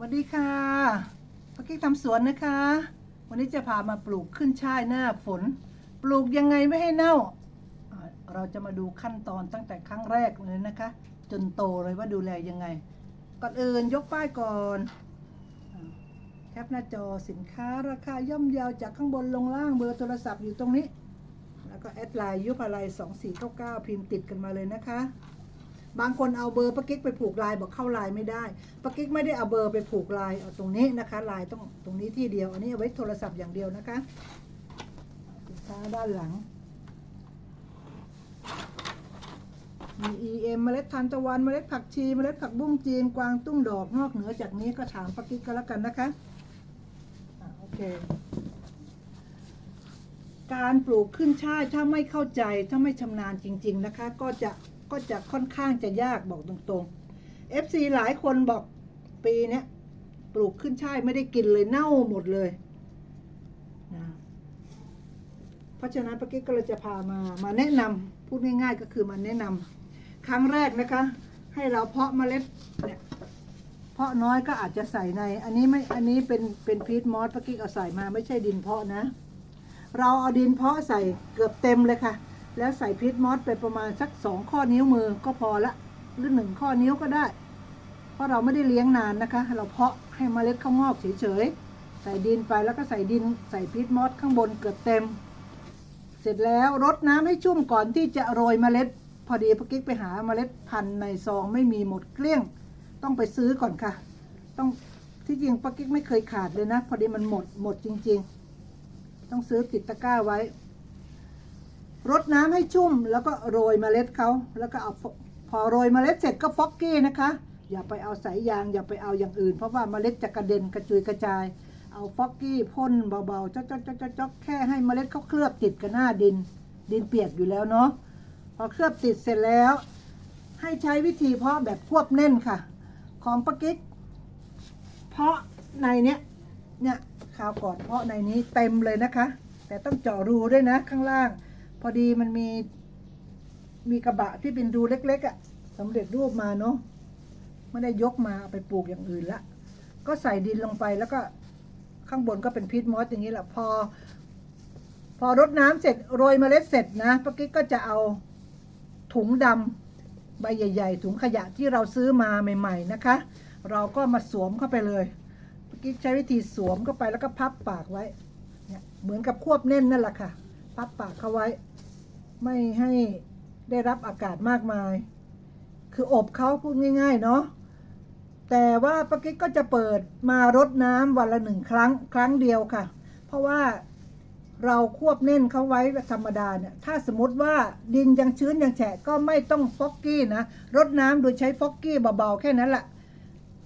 สวัสดีค่ะป้ากิ๊กทำสวนนะคะ วันนี้จะพามาปลูกขึ้นช่ายหน้าฝน ปลูกยังไงไม่ให้เน่า เราจะมาดูขั้นตอนตั้งแต่ครั้งแรกเลยนะคะ จนโตเลยว่าดูแลยังไง ก่อนอื่นยกป้ายก่อนแคปหน้าจอสินค้าราคาย่อมเยาวจากข้างบนลงล่างเบอร์โทรศัพท์อยู่ตรงนี้ แล้วก็แอดไลน์ยุพอะไร2499 พิมพ์ติดกันมาเลยนะคะ บางคนเอาเบอร์ปากิ๊กไปผูกลายบอกเข้าลายไม่ได้ปากิ๊กไม่ได้เอาเบอร์ไปผูกลายเอาตรงนี้นะคะลายต้องตรงนี้ที่เดียว อันนี้เอาไว้โทรศัพท์อย่างเดียวนะคะสินค้าด้านหลัง มี EM เมล็ดทานตะวันเมล็ดผักชีเมล็ดผักบุ้งจีนกวางตุ้งดอกนอกเหนือจากนี้ก็ถามปากิ๊กก็แล้วกันนะคะอะโอเคการปลูกขึ้นช่ายถ้าไม่เข้าใจถ้าไม่ชำนาญจริง ๆ นะคะ ก็จะ ก็จะค่อนข้างจะยากบอกตรงๆ FC หลายคนบอกปีนี้ปลูกขึ้นช่ายไม่ได้กินเลยเน่าหมดเลยนะเพราะฉะนั้นป้ากิ๊กก็เลยจะพามามาแนะนำพูดง่ายๆก็คือมาแนะนำครั้งแรกนะคะ ให้เราเพาะเมล็ดเนี่ยเพาะน้อยก็อาจจะใส่ใน อันนี้ไม่อันนี้เป็นเป็นพีทมอสป้ากิ๊กเอาใส่มาไม่ใช่ดินเพาะนะ เราเอาดินเพาะใส่เกือบเต็มเลยค่ะ แล้วใส่พีทมอสไปประมาณสักสองข้อนิ้วมือก็พอละ หรือหนึ่งข้อนิ้วก็ได้ เพราะเราไม่ได้เลี้ยงนานนะคะ เราเพาะให้เมล็ดข้าวงอกเฉยๆ ใส่ดินไปแล้วก็ใส่ดินใส่พีทมอสข้างบนเกือบเต็ม เสร็จแล้วรดน้ำให้ชุ่มก่อนที่จะโรยเมล็ด พอดีพกิ๊กไปหาเมล็ดพันธุ์ในซองไม่มีหมดเกลี้ยง ต้องไปซื้อก่อนค่ะ ต้องที่จริงปากิ๊กไม่เคยขาดเลยนะ พอดีมันหมดหมดจริง ๆ ต้องซื้อติดตะกร้าไว้ รดน้ำให้ชุ่มแล้วก็โรยเมล็ดเขาแล้วก็เอาพอโรยเมล็ดเสร็จก็ฟอกกี้นะคะ อย่าไปเอาสายยางอย่าไปเอาอย่างอื่น เพราะว่าเมล็ดจะกระเด็นกระจุยกระจาย เอาฟอกกี้พ่นเบาๆจ๊อกจ๊อกจ๊อกจ๊อกจ๊อกแค่ให้เมล็ดเขาเคลือบติดกับหน้าดิน ดินเปียกอยู่แล้วเนาะพอเคลือบติดเสร็จแล้ว ให้ใช้วิธีเพาะแบบควบแน่นค่ะ ของปะกิ๊กเพาะในเนี้ยเนี่ยคราวก่อนเพาะในนี้เต็มเลยนะคะ แต่ต้องเจาะรูด้วยนะข้างล่าง พอดีมันมี มีกระบะที่เป็นรูเล็ก ๆอะ่ะสำเร็จรูปมาเนาะไม่ได้ยกมาเอาไปปลูกอย่างอื่นละ ก็ใส่ดินลงไปแล้วก็ข้างบนก็เป็นพีทมอสอย่างนี้แหละพอ พอรดน้ำเสร็จโรยเมล็ดเสร็จนะป้ากิ๊กก็จะเอาถุงดำใบใหญ่ ๆ ถุงขยะที่เราซื้อมาใหม่ ๆนะคะ เราก็มาสวมเข้าไปเลยป้ากิ๊กใช้วิธีสวมเข้าไปแล้วก็พับปากไว้เนี่ยเหมือนกับควบแน่นนั่นแหละค่ะ พับปากเข้าไว้ ไม่ให้ได้รับอากาศมากมาย คืออบเขาพูดง่าย ๆ เนาะแต่ว่าป้ากิ๊กก็จะเปิดมารดน้ำวันละหนึ่งครั้งครั้งเดียวค่ะ เพราะว่าเราควบเน่นเขาไว้ธรรมดาเนี่ยถ้าสมมติว่าดินยังชื้นยังแฉะก็ไม่ต้องฟอกกี้นะรดน้ำโดยใช้ฟอกกี้เบาๆแค่นั้นแหละ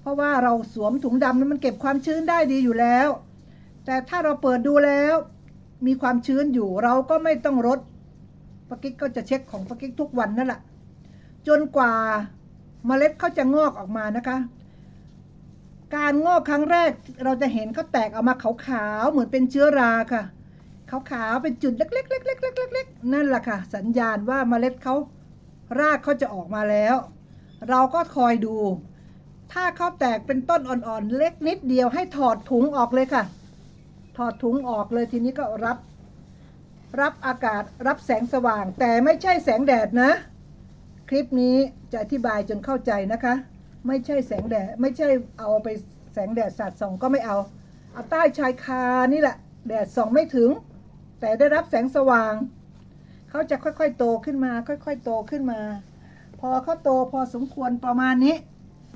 เพราะว่าเราสวมถุงดำนั้นมันเก็บความชื้นได้ดีอยู่แล้ว แต่ถ้าเราเปิดดูแล้ว มีความชื้นอยู่เราก็ไม่ต้องรด ปากิ๊กก็จะเช็คของปากิ๊กทุกวันนั่นแหละจนกว่าเมล็ดเขาจะงอกออกมานะคะ การงอกครั้งแรกเราจะเห็นเขาแตกออกมาขาวๆเหมือนเป็นเชื้อราค่ะขาวๆเป็นจุดเล็กๆๆๆๆๆนั่นแหละค่ะ สัญญาณว่าเมล็ดเขารากเขาจะออกมาแล้ว เราก็คอยดู ถ้าเขาแตกเป็นต้นอ่อนๆเล็กนิดเดียวให้ถอดถุงออกเลยค่ะ ถอดถุงออกเลยทีนี้ก็รับ รับอากาศรับแสงสว่าง แต่ไม่ใช่แสงแดดนะ คลิปนี้จะอธิบายจนเข้าใจนะคะ ไม่ใช่แสงแดด ไม่ใช่เอาไปแสงแดดสาดส่องก็ไม่เอา เอาใต้ชายคานี่แหละ แดดส่องไม่ถึง แต่ได้รับแสงสว่าง เขาจะค่อยๆโตขึ้นมา ค่อยๆโตขึ้นมา พอเขาโตพอสมควรประมาณนี้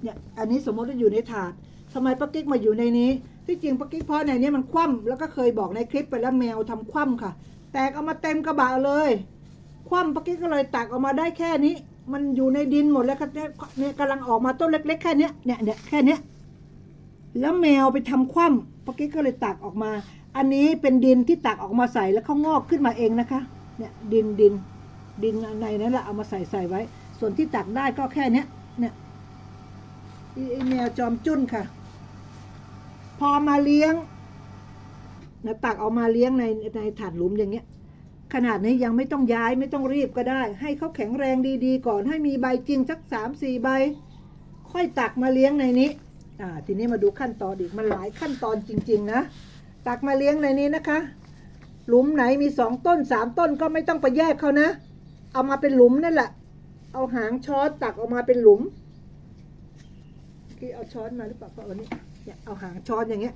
เนี่ยอันนี้สมมติว่าอยู่ในถาดทำไมป้ากิ๊กมาอยู่ในนี้ ที่จริงป้ากิ๊กเพราะในนี้มันคว่ำแล้วก็เคยบอกในคลิปไปแล้วแมวทำคว่ำค่ะ แตกเอามาเต็มกระบะเลย คว่ำป้ากิ๊กก็เลยตักออกมาได้แค่นี้ มันอยู่ในดินหมดแล้วค่ะเนี่ยเนี่ยกำลังออกมาต้นเล็ก ๆ แค่เนี้ยเนี่ยเนี่ยแค่เนี้ยแล้วแมวไปทำคว่ำป้ากิ๊กก็เลยตักออกมา อันนี้เป็นดินที่ตักออกมาใส่แล้วเขางอกขึ้นมาเองนะคะ เนี่ยดินดินดินในนั้นแหละเอามาใส่ใส่ไว้ ส่วนที่ตักได้ก็แค่เนี้ยเนี่ยไอแมวจอมจุ้นค่ะ พอมาเลี้ยง นะตักเอามาเลี้ยงในในถาดหลุมอย่างเงี้ย ขนาดนี้ยังไม่ต้องย้ายไม่ต้องรีบก็ได้ ให้เขาแข็งแรงดีๆ ก่อนให้มีใบจริงสักสามสี่ใบ ค่อยตักมาเลี้ยงในนี้อ่าทีนี้มาดูขั้นตอนอีกมันหลายขั้นตอนจริง ๆ นะ ตักมาเลี้ยงในนี้นะคะ หลุมไหนมีสองต้นสามต้นก็ไม่ต้องไปแยกเขานะ เอามาเป็นหลุมนั่นแหละ เอาหางช้อนตักออกมาเป็นหลุมเมื่อกี้เอาช้อนมาหรือเปล่าเพราะวันนี้เนี่ยเอาหางช้อนอย่างเงี้ย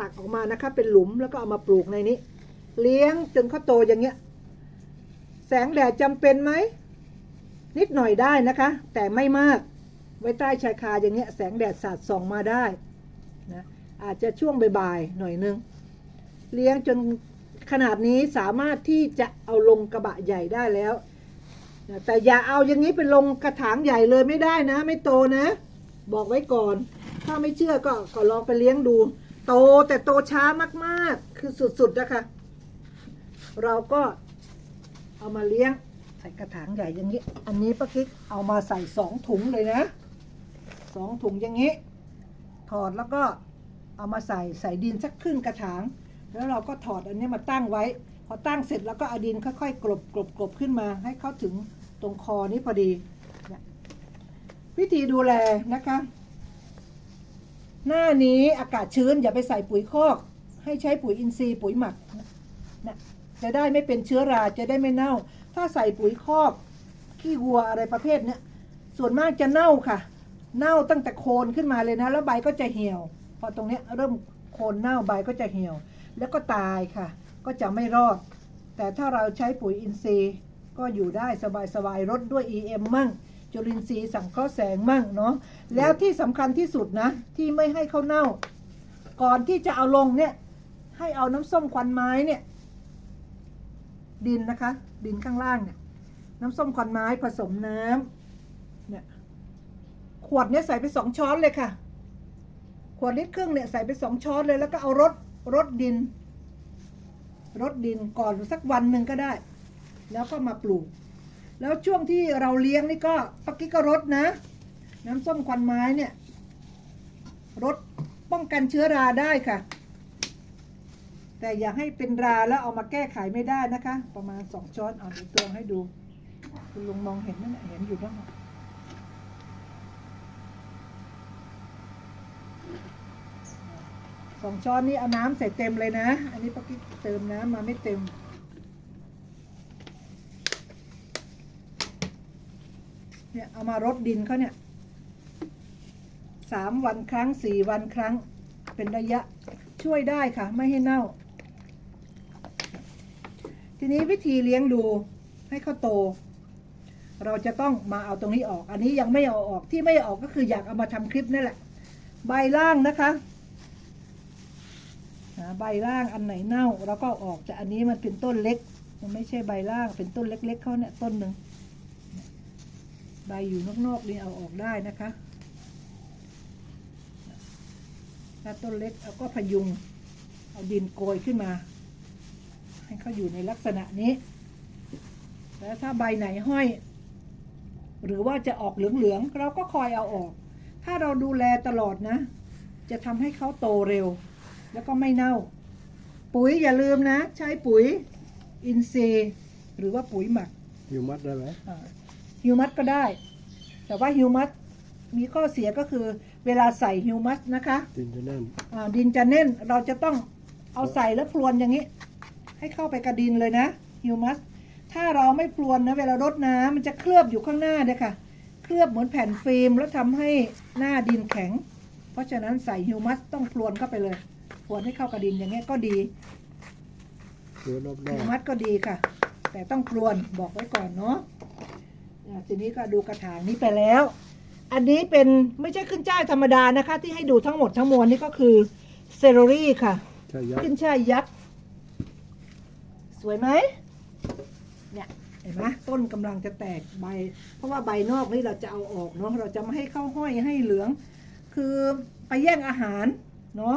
ตักออกมานะคะ เป็นหลุมแล้วก็เอามาปลูกในนี้ เลี้ยงจนเขาโตอย่างเงี้ย แสงแดดจำเป็นไหม นิดหน่อยได้นะคะ แต่ไม่มาก ไว้ใต้ชายคาอย่างเงี้ย แสงแดดสาดส่องมาได้นะอาจจะช่วงบ่ายๆหน่อยนึง เลี้ยงจนขนาดนี้สามารถที่จะเอาลงกระบะใหญ่ได้แล้วแต่อย่าเอาอย่างนี้เป็นลงกระถางใหญ่เลยไม่ได้นะ ไม่โตนะ บอกไว้ก่อน ถ้าไม่เชื่อก็ก็ลองไปเลี้ยงดู โตแต่โตช้ามากๆ คือสุดๆนะคะเราก็เอามาเลี้ยงใส่กระถางใหญ่อย่างนี้ อันนี้ป้ากิ๊กเอามาใส่สองถุงเลยนะสองถุงอย่างนี้ ถอดแล้วก็เอามาใส่ใส่ดินสักครึ่งกระถาง แล้วเราก็ถอดอันนี้มาตั้งไว้ พอตั้งเสร็จแล้วก็เอาดินค่อยๆกลบกลบกลบขึ้นมา ให้เข้าถึงตรงคอนี้พอดี วิธีดูแลนะคะ หน้านี้อากาศชื้นอย่าไปใส่ปุ๋ยคอก ให้ใช้ปุ๋ยอินทรีย์ปุ๋ยหมักนะจะได้ไม่เป็นเชื้อราจะได้ไม่เน่า ถ้าใส่ปุ๋ยคอกขี้วัวอะไรประเภทเนี้ยส่วนมากจะเน่าค่ะ เน่าตั้งแต่โคนขึ้นมาเลยนะ แล้วใบก็จะเหี่ยว พอตรงเนี้ยเริ่มโคนเน่าใบก็จะเหี่ยว แล้วก็ตายค่ะ ก็จะไม่รอด แต่ถ้าเราใช้ปุ๋ยอินทรีย์ก็อยู่ได้สบายๆรดด้วย EM มั่ง จุลินทรีย์สังเคราะห์แสงมั่งเนาะแล้วที่สำคัญที่สุดนะ ที่ไม่ให้เขาเน่า ก่อนที่จะเอาลงเนี่ย ให้เอาน้ำส้มควันไม้เนี่ย ดินนะคะ ดินข้างล่างเนี่ย น้ำส้มควันไม้ผสมน้ำเนี่ยขวดเนี่ยใส่ไปสองช้อนเลยค่ะ ขวดลิตรครึ่งเนี่ยใส่ไปสองช้อนเลยแล้วก็เอารดรดดินรดดินก่อนสักวันหนึ่งก็ได้ แล้วก็มาปลูก แล้วช่วงที่เราเลี้ยงนี่ก็ปักกี้ก็รดนะ น้ำส้มควันไม้เนี่ยรดป้องกันเชื้อราได้ค่ะ แต่อย่าให้เป็นราแล้วเอามาแก้ไขไม่ได้นะคะ ประมาณสองช้อนเอาเดี๋ยวตวงให้ดู คุณลุงมองเห็นนั่นน่ะเห็นอยู่บ้างสองช้อนนี้เอาน้ำใส่เต็มเลยนะ อันนี้ปักกี้เติมน้ำมาไม่เต็ม เนี่ยเอามารดดินเขาเนี่ยสามวันครั้งสี่วันครั้ง เป็นระยะช่วยได้ค่ะ ไม่ให้เน่า ทีนี้วิธีเลี้ยงดูให้เขาโต เราจะต้องมาเอาตรงนี้ออก อันนี้ยังไม่เอาออกที่ไม่ออกก็คืออยากเอามาทำคลิปนั่แหละ ใบล่างนะคะใบล่างอันไหนเน่าเราก็อออกแต่อันนี้มันเป็นต้นเล็ก มันไม่ใช่ใบล่างเป็นต้นเล็ก ๆเขาเนี่ยต้นหนึ่ง ใบอยู่นอกๆนี่เอาออกได้นะคะ ถ้าต้นเล็กเราก็พยุง เอาดินโกยขึ้นมา ให้เขาอยู่ในลักษณะนี้ แล้วถ้าใบไหนห้อย หรือว่าจะออกเหลืองๆเราก็คอยเอาออก ถ้าเราดูแลตลอดนะ จะทำให้เขาโตเร็ว แล้วก็ไม่เน่า ปุ๋ยอย่าลืมนะ ใช้ปุ๋ยอินทรีย์หรือว่าปุ๋ยหมัก อยู่มัดได้ไหม ฮิวมัสก็ได้ แต่ว่าฮิวมัสมีข้อเสียก็คือเวลาใส่ฮิวมัสนะคะดินจะแน่นอ่าดินจะแน่นเราจะต้องเอาใส่แล้วพรวนอย่างนี้ ให้เข้าไปกระดินเลยนะฮิวมัสถ้าเราไม่พรวนนะเวลารดน้ำมันจะเคลือบอยู่ข้างหน้าเนี่ยค่ะ เคลือบเหมือนแผ่นฟิล์มแล้วทำให้หน้าดินแข็ง เพราะฉะนั้นใส่ฮิวมัสต้องพรวนเข้าไปเลยพรวนให้เข้ากระดินอย่างนี้ยก็ดีคือรอบฮิวมัสก็ดีค่ะ แต่ต้องพรวนบอกไว้ก่อนเนาะอ่า ทีนี้ก็ดูกระถางนี้ไปแล้ว อันนี้เป็นไม่ใช่ขึ้นช่ายธรรมดานะคะ ที่ให้ดูทั้งหมดทั้งมวลนี่ก็คือเซโรรี่ค่ะๆใช่ยักขึ้นษ์ช่ายยักษ์สวยไหมเนี่ยเห็นไหมต้นกำลังจะแตกใบ เพราะว่าใบนอกนี่เราจะเอาออกเนาะเราจะไม่ให้เข้าห้อยให้เหลือง คือไปแย่งอาหารเนาะ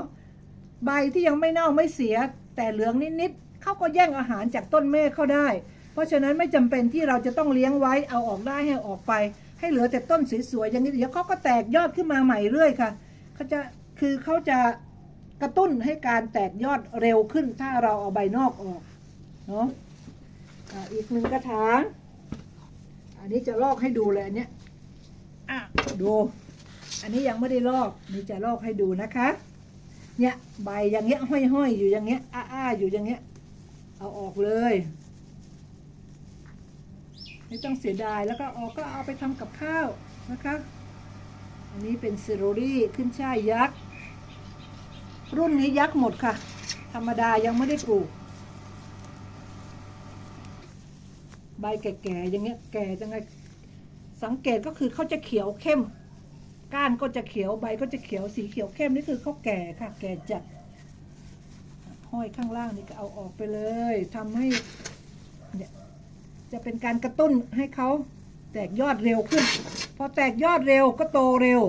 ใบที่ยังไม่เน่าไม่เสีย แต่เหลืองนิดๆเขาก็แย่งอาหารจากต้นเมฆเข้าได้เพ ราะฉะนั้นไม่จำเป็นที่เราจะต้องเลี้ยงไว้เอาออกได้ให้ออกไป ให้เหลือแต่ต้นสวยๆอย่างนี้เดี๋ยวเขาก็แตกยอดขึ้นมาใหม่เรื่อยค่ะเขาจะคือเขาจะกระตุ้นให้การแตกยอดเร็วขึ้น ถ้าเราเอาใบนอกออกเนาะอะอีกหนึ่งกระถางอันนี้จะลอกให้ดูเลยอันเนี้ยอะดู อันนี้ยังไม่ได้ลอกนี่จะลอกให้ดูนะคะเนี่ยใบอย่างเงี้ยห้อยๆอยู่อย่างเงี้ยอ้าๆอยู่อย่างเงี้ยเอาออกเลย ไม่ต้องเสียดายแล้วก็ออกก็เอาไปทำกับข้าวนะคะ อันนี้เป็นซีโรรี่ขึ้นช่ายยักษ์ รุ่นนี้ยักษ์หมดค่ะ ธรรมดายังไม่ได้ปลูก ใบแก่ๆอย่างเงี้ยแก่จังไงสังเกตก็คือเขาจะเขียวเข้ม ก้านก็จะเขียวใบก็จะเขียวสีเขียวเข้มนี่คือเขาแก่ค่ะ แก่จัดห้อยข้างล่างนี่ก็เอาออกไปเลยทำให้ จะเป็นการกระตุ้นให้เขาแตกยอดเร็วขึ้น พอแตกยอดเร็วก็โตเร็ว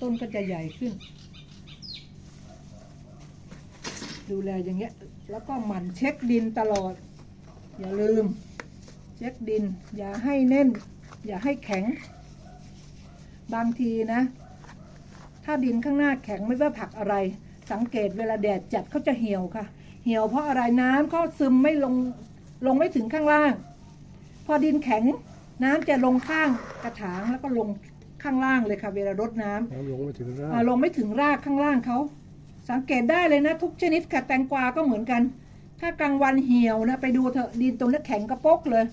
ต้นก็จะใหญ่ขึ้น ดูแลอย่างเงี้ย แล้วก็หมั่นเช็คดินตลอด อย่าลืม เช็คดิน อย่าให้แน่น อย่าให้แข็ง บางทีนะ ถ้าดินข้างหน้าแข็งไม่ว่าผักอะไร สังเกตเวลาแดดจัดเขาจะเหี่ยวค่ะ เหี่ยวเพราะอะไรน้ำเขาซึมไม่ลง ลงไม่ถึงข้างล่าง พอดินแข็งน้ำจะลงข้างกระถางแล้วก็ลงข้างล่างเลยค่ะ เวลารดน้ำน้ำลงไม่ถึงรากอ่าลงไม่ถึงรากข้างล่างเขาสังเกตได้เลยนะ ทุกชนิดค่ะแตงกวาก็เหมือนกัน ถ้ากลางวันเหี่ยวนะไปดูเถอะดินตรงนี้แข็งกระปกเลย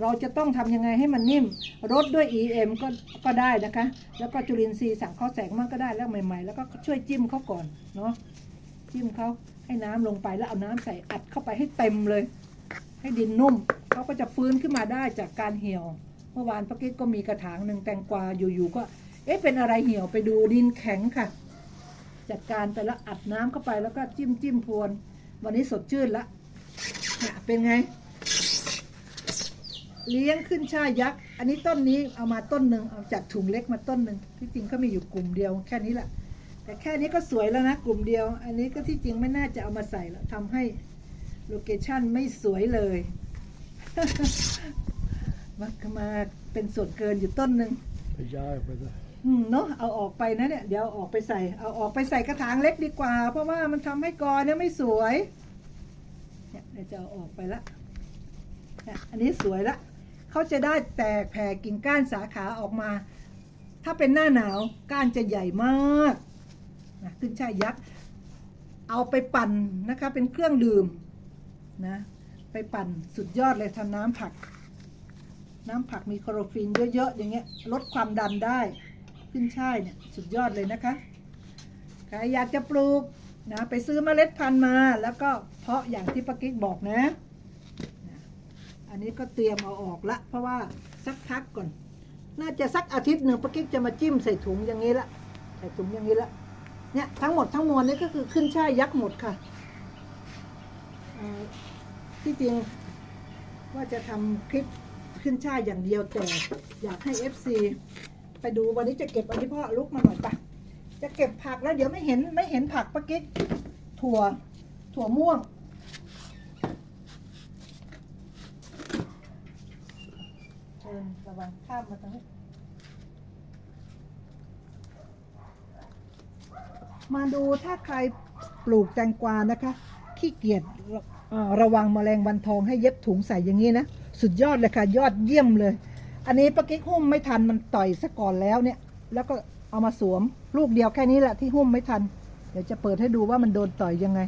เราจะต้องทำยังไงให้มันนิ่มรดด้วย EM ก็ก็ได้นะคะ แล้วก็จุลินทรีย์สังเคราะห์แสงมันก็ได้แล้วใหม่ๆ แล้วก็ช่วยจิ้มเขาก่อนเนาะจิ้มเขาให้น้ำลงไปแล้วเอาน้ำใส่อัดเข้าไปให้เต็มเลย ให้ดินนุ่มเขาก็จะฟื้นขึ้นมาได้จากการเหี่ยว เมื่อวานป้ากิ๊กก็มีกระถางหนึ่งแตงกวาอยู่ๆก็ เอ๊ะเป็นอะไรเหี่ยวไปดูดินแข็งค่ะ จัดการไปแล้วอัดน้ำเข้าไปแล้วก็จิ้มจิ้มพรวน วันนี้สดชื่นละเนี่ยเป็นไง เลี้ยงขึ้นช่ายยักษ์ อันนี้ต้นนี้เอามาต้นหนึ่งเอาจากถุงเล็กมาต้นหนึ่งที่จริงก็มีอยู่กลุ่มเดียวแค่นี้แหละแต่แค่นี้ก็สวยแล้วนะกลุ่มเดียว อันนี้ก็ที่จริงไม่น่าจะเอามาใส่แล้วทำให้ โลเคชั่นไม่สวยเลยมามาเป็นส่วนเกินอยู่ต้นหนึ่งไปย้ายไปซะอืมเนาะเอาออกไปนะเนี่ยเดี๋ยวเอาออกไปใส่ เอาออกไปใส่กระถางเล็กดีกว่า เพราะว่ามันทำให้กอเนี่ยไม่สวย เนี่ยเดี๋ยวจะเอาออกไปละเนี่ยอันนี้สวยละเขาจะได้แตกแผ่กิ่งก้านสาขาออกมา ถ้าเป็นหน้าหนาวก้านจะใหญ่มากนะขึ้นช่ายยักษ์ เอาไปปั่นนะคะ เป็นเครื่องดื่ม นะ ไปปั่นสุดยอดเลยทำน้ำผัก น้ำผักมีคลอโรฟิลเยอะๆ อย่างเงี้ย ลดความดันได้ ขึ้นช่ายเนี่ย สุดยอดเลยนะคะ ใครอยากจะปลูกนะ ไปซื้อเมล็ดพันธุ์มา แล้วก็เพาะอย่างที่ปากิ๊กบอกนะ อันนี้ก็เตรียมเอาออกละ เพราะว่าสักพักก่อน น่าจะสักอาทิตย์หนึ่งปากิ๊กจะมาจิ้มใส่ถุงอย่างนี้ละ ใส่ถุงอย่างนี้ละ เนี่ยทั้งหมดทั้งมวลนี่ก็คือขึ้นช่ายยักษ์หมดค่ะ ที่จริงว่าจะทำคลิปขึ้นช่ายอย่างเดียวแต่อยากให้ FC ไปดูวันนี้จะเก็บอันนี้พ่อลุกมาหน่อยปะจะเก็บผักแล้วเดี๋ยวไม่เห็นไม่เห็นผักปะกิ๊กถั่วถั่วม่วง เชิญระวังข้ามมาตรงนี้ มาดูถ้าใครปลูกแตงกวานะคะ ขี้เกียจระวังแมลงวันทองให้เย็บถุงใส่อย่างนี้นะ สุดยอดเลยค่ะ ยอดเยี่ยมเลย อันนี้ปะกิ๊กหุ้มไม่ทันมันต่อยซะก่อนแล้วเนี่ย แล้วก็เอามาสวมลูกเดียวแค่นี้แหละที่หุ้มไม่ทัน เดี๋ยวจะเปิดให้ดูว่ามันโดนต่อยยังไง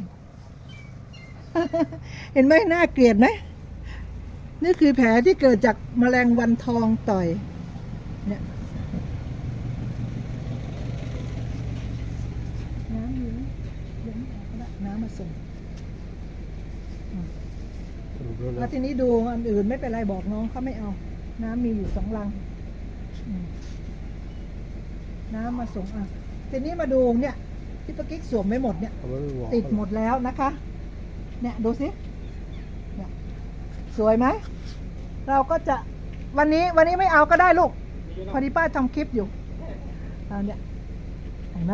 เห็นไหมน่าเกลียดไหมนี่คือแผลที่เกิดจากแมลงวันทองต่อยเนี่ย น้ำอยู่นะเดี๋ยวไม่ออกก็ได้น้ำมาส่ง สรุป แล้วแล้วนะทีนี้ดูอันอื่นไม่เป็นไรบอกน้องเขาไม่เอา น้ำมีอยู่สองลังอืมน้ำมาส่งอะทีนี้มาดูเนี่ย ที่ปะกิ๊กสวมไม่หมดเนี่ย เอาไว้ไม่บอกติดหมดแล้วนะคะ เนี่ยดูสิเนี่ยสวยไหม เราก็จะวันนี้วันนี้ไม่เอาก็ได้ลูก พอดีป้าทำคลิปอยู่เอาเนี่ยเห็นไหม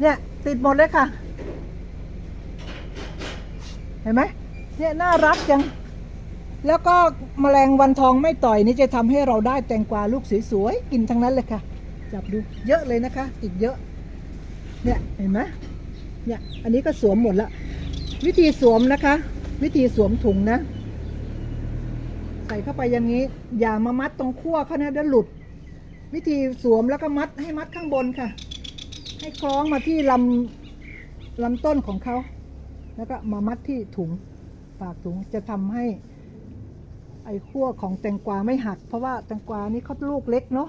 เนี่ย ติดหมดเลยค่ะ เห็นไหม เนี่ยน่ารักจัง แล้วก็แมลงวันทองไม่ต่อยนี่จะทำให้เราได้แตงกวาลูกสวยๆกินทั้งนั้นเลยค่ะ จับดูเยอะเลยนะคะ ติดเยอะ เนี่ยเห็นไหมเนี่ยอันนี้ก็สวมหมดละ วิธีสวมนะคะ วิธีสวมถุงนะ ใส่เข้าไปอย่างนี้ อย่ามามัดตรงขั้วเขานะเดี๋ยวหลุด วิธีสวมแล้วก็มัดให้มัดข้างบนค่ะ ให้คล้องมาที่ลำลำต้นของเขา แล้วก็มามัดที่ถุง ปากถุงจะทำให้ ไอ้ขั้วของแตงกวาไม่หัก เพราะว่าแตงกวานี่เขาลูกเล็กเนาะ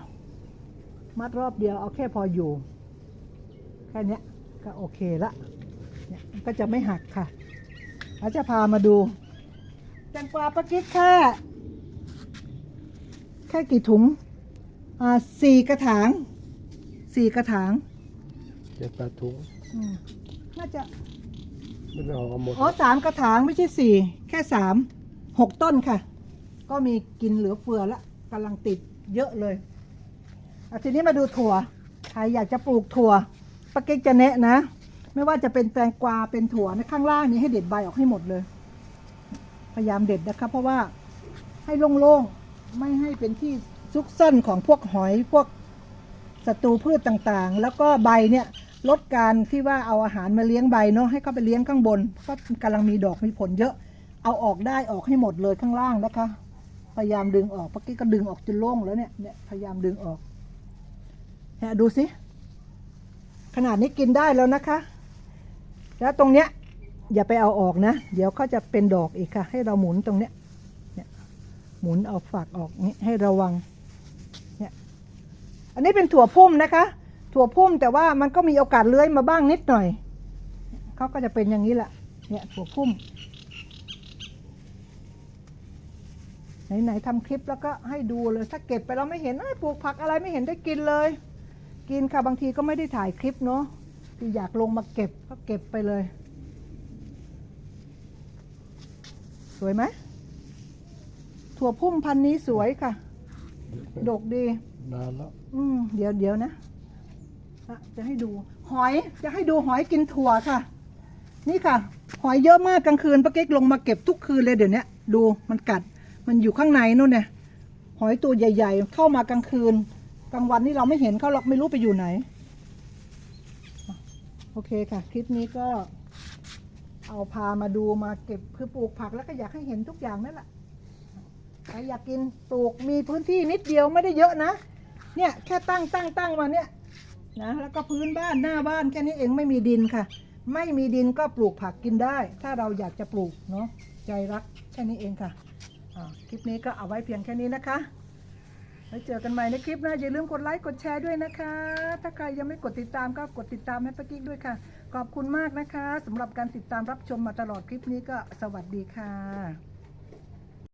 มัดรอบเดียวเอาแค่พออยู่ แค่เนี้ยก็โอเคละเนี่ยมันก็จะไม่หักค่ะเราจะพามาดู แตงกวาปะกิ๊กแค่แค่กี่ถุงอ่าสี่กระถางสี่กระถางเจ็ดแปดถุงอืมน่าจะ ไม่ได้ห่อหมดอ๋อสามกระถางไม่ใช่สี่แค่สามหกต้นค่ะ ก็มีกินเหลือเฟือละกำลังติดเยอะเลยอะทีนี้มาดูถั่วใครอยากจะปลูกถั่วปาเก๊กจะแนะนะ ไม่ว่าจะเป็นแตงกวาเป็นถั่วในข้างล่างนี้ให้เด็ดใบออกให้หมดเลย พยายามเด็ดนะคะเพราะว่าให้โล่งๆไม่ให้เป็นที่ซุกซ่อนของพวกหอยพวกศัตรูพืชต่างๆ แล้วก็ใบเนี่ย ลดการที่ว่าเอาอาหารมาเลี้ยงใบเนาะให้เขาไปเลี้ยงข้างบนก็กำลังมีดอกมีผลเยอะ เอาออกได้ออกให้หมดเลยข้างล่างนะคะ พยายามดึงออกเมื่อกี้ก็ดึงออกจนโล่งแล้วเนี่ยเนี่ยพยายามดึงออกเนี่ยดูสิขนาดนี้กินได้แล้วนะคะ แล้วตรงเนี้ยอย่าไปเอาออกนะ เดี๋ยวเขาจะเป็นดอกอีกค่ะ ให้เราหมุนตรงเนี้ยเนี่ยหมุนเอาฝักออกนี้ให้ระวังเนี่ยอันนี้เป็นถั่วพุ่มนะคะ ถั่วพุ่มแต่ว่ามันก็มีโอกาสเลื้อยมาบ้างนิดหน่อย เขาก็จะเป็นอย่างนี้แหละ เนี่ยถั่วพุ่ม ไหนๆทำคลิปแล้วก็ให้ดูเลย ถ้าเก็บไปแล้วไม่เห็นเอ้ยปลูกผักอะไรไม่เห็นได้กินเลย กินค่ะบางทีก็ไม่ได้ถ่ายคลิปเนาะที่อยากลงมาเก็บก็เก็บไปเลย สวยไหมถั่วพุ่มพันธุ์นี้สวยค่ะ ดกดี นานแล้ว อืม เดี๋ยวเดี๋ยวนะอะ จะให้ดูหอยจะให้ดูหอยกินถั่วค่ะ นี่ค่ะ หอยเยอะมากกลางคืนป้าเก๊กลงมาเก็บทุกคืนเลยเดี๋ยวนี้ดูมันกัด มันอยู่ข้างในนู่นเนี่ยหอยตัวใหญ่ ๆ เข้ามากลางคืน กลางวันนี่เราไม่เห็นเขาหรอกไม่รู้ไปอยู่ไหน โอเคค่ะ คลิปนี้ก็ เอาพามาดูมาเก็บคือปลูกผักแล้วก็อยากให้เห็นทุกอย่างนั่นแหละใครอยากกินปลูกมีพื้นที่นิดเดียวไม่ได้เยอะนะ เนี่ยแค่ตั้งตั้งตั้งมาเนี่ย นะแล้วก็พื้นบ้านหน้าบ้านแค่นี้เองไม่มีดินค่ะ ไม่มีดินก็ปลูกผักกินได้ ถ้าเราอยากจะปลูกเนาะใจรักแค่นี้เองค่ะคลิปนี้ก็เอาไว้เพียงแค่นี้นะคะแล้วเจอกันใหม่ในคลิปหน้าอย่าลืมกดไลค์กดแชร์ด้วยนะคะ ถ้าใครยังไม่กดติดตามก็กดติดตามให้ป้ากิ๊กด้วยค่ะ ขอบคุณมากนะคะสำหรับการติดตามรับชมมาตลอดคลิปนี้ก็สวัสดีค่ะ